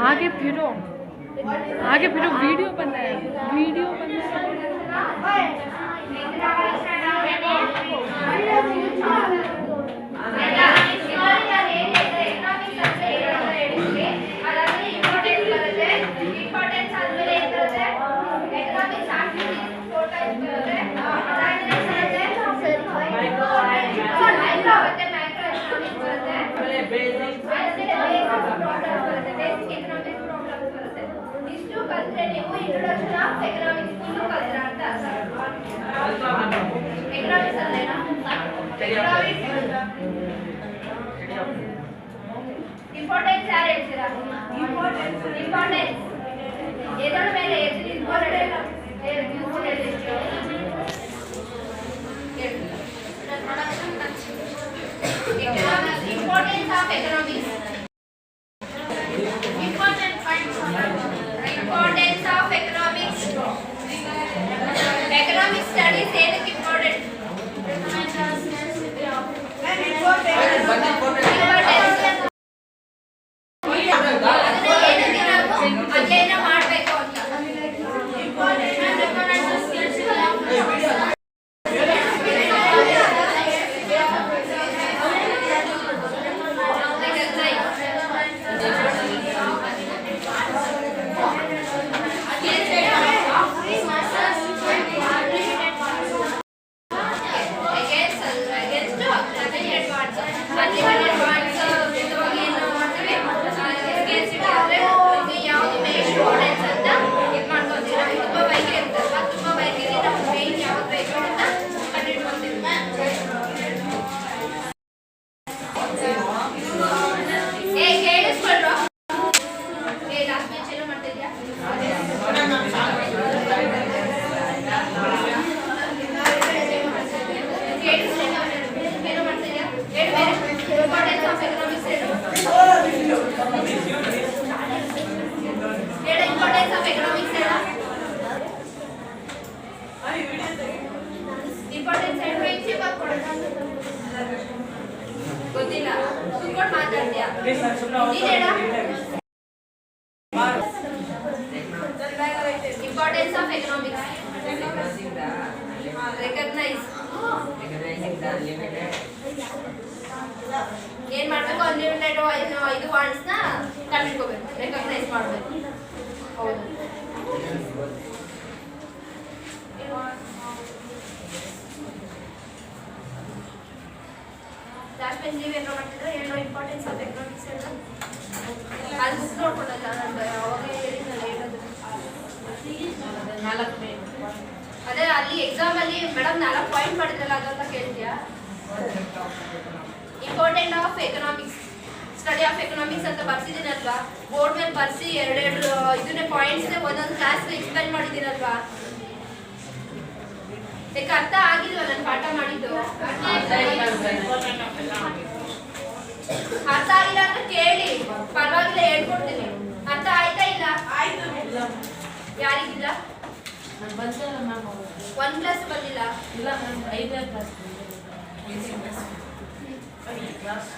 आगे फिरो। आगे फिरो वीडियो बनाए वीडियो ಇಂಪಾರ್ಟೆನ್ಸ್ ಯಾರು ಹೇಳ್ತೀರಾ? ಇಂಪಾರ್ಟೆನ್ಸ್ ಇಂಪಾರ್ಟೆನ್ಸ್ ಎದರ ಮೇಲೆ ಎಷ್ಟು ಇಂಪಾರ್ಟೆಂಟ್ ಎಕನಾಮಿಕ್ಸ್ ಇಂಪಾರ್ಟೆನ್ಸ್ ಆಫ್ ಗೊತ್ತಿಲ್ಲ ಕುತ್ಕೊಂಡು ಮಾತಾಡ್ತೀಯಾ ನೀನ್ ಹೇಳು. Importance of economics. Recognize. ಏನ್ ಮಾಡ್ಬೇಕು ಅನ್ಲಿಮಿಟೆಡ್ ಇದು ವರ್ಡ್ಸ್ನ ಕಂಡಿಡ್ಕೋಬೇಕು ರೆಕಗ್ನೈಸ್ ಮಾಡ್ಬೇಕು ಲಾಸ್ಟ್ ನೀವು ಏನೋ ಮಾಡ್ತಿದ್ರೆ ಏನೋ ಇಂಪಾರ್ಟೆನ್ಸ್ ಆಫ್ ಎಕನಾಮಿಕ್ಸ್ ಹೇಳ ಅಲ್ಲಿ ಬುಕ್ ನೋಡ್ಕೊಂಡಲ್ಲ ನಾನು ಅವಾಗ ಹೇಳಿದ್ನಲ್ಲ ಹೇಳೋದು. ನಾಲ್ಕು ಅದೇ ಅಲ್ಲಿ ಎಕ್ಸಾಮಲ್ಲಿ ಮೇಡಮ್ ನಾಲ್ಕು ಪಾಯಿಂಟ್ ಮಾಡಿದ್ರಲ್ಲ ಅದಂತ ಕೇಳ್ತೀಯಾ? Important of economics study of economics ಅಂತ ಬರ್ಸಿದ್ದೀನಲ್ವಾ? ಬೋರ್ಡ್ ಮೇಲೆ ಬರ್ಸಿ ಎರಡೆರಡು ಇದನ್ನೇ ಪಾಯಿಂಟ್ಸ್ ಒಂದೊಂದು ಕ್ಲಾಸ್ ಎಕ್ಸ್ಪ್ಲೈನ್ ಮಾಡಿದ್ದೀನಲ್ವಾ? ಯಾಕೆ ಅರ್ಥ ಆಗಿಲ್ವಾ ನಾನು ಪಾಠ ಮಾಡಿದ್ದು? ಅರ್ಥ ಆಗಿಲ್ಲ ಅಂತ ಕೇಳಿ. ಪರವಾಗಿಲ್ಲ ಹೇಳ್ಕೊಡ್ತೀನಿ. ಅರ್ಥ ಆಯ್ತಾ ಇಲ್ಲ? ಆಯ್ತು. ಯಾರಿಗಿಲ್ಲ? ನಾನು ಬಂದಿಲ್ಲ ಮ್ಯಾಮ್ ಒನ್ ಪ್ಲಸ್ ಬಂದಿಲ್ಲ? ಇಲ್ಲ ಮ್ಯಾಮ್ ಐದನೇ ಕ್ಲಾಸ್ ಕ್ಲಾಸ್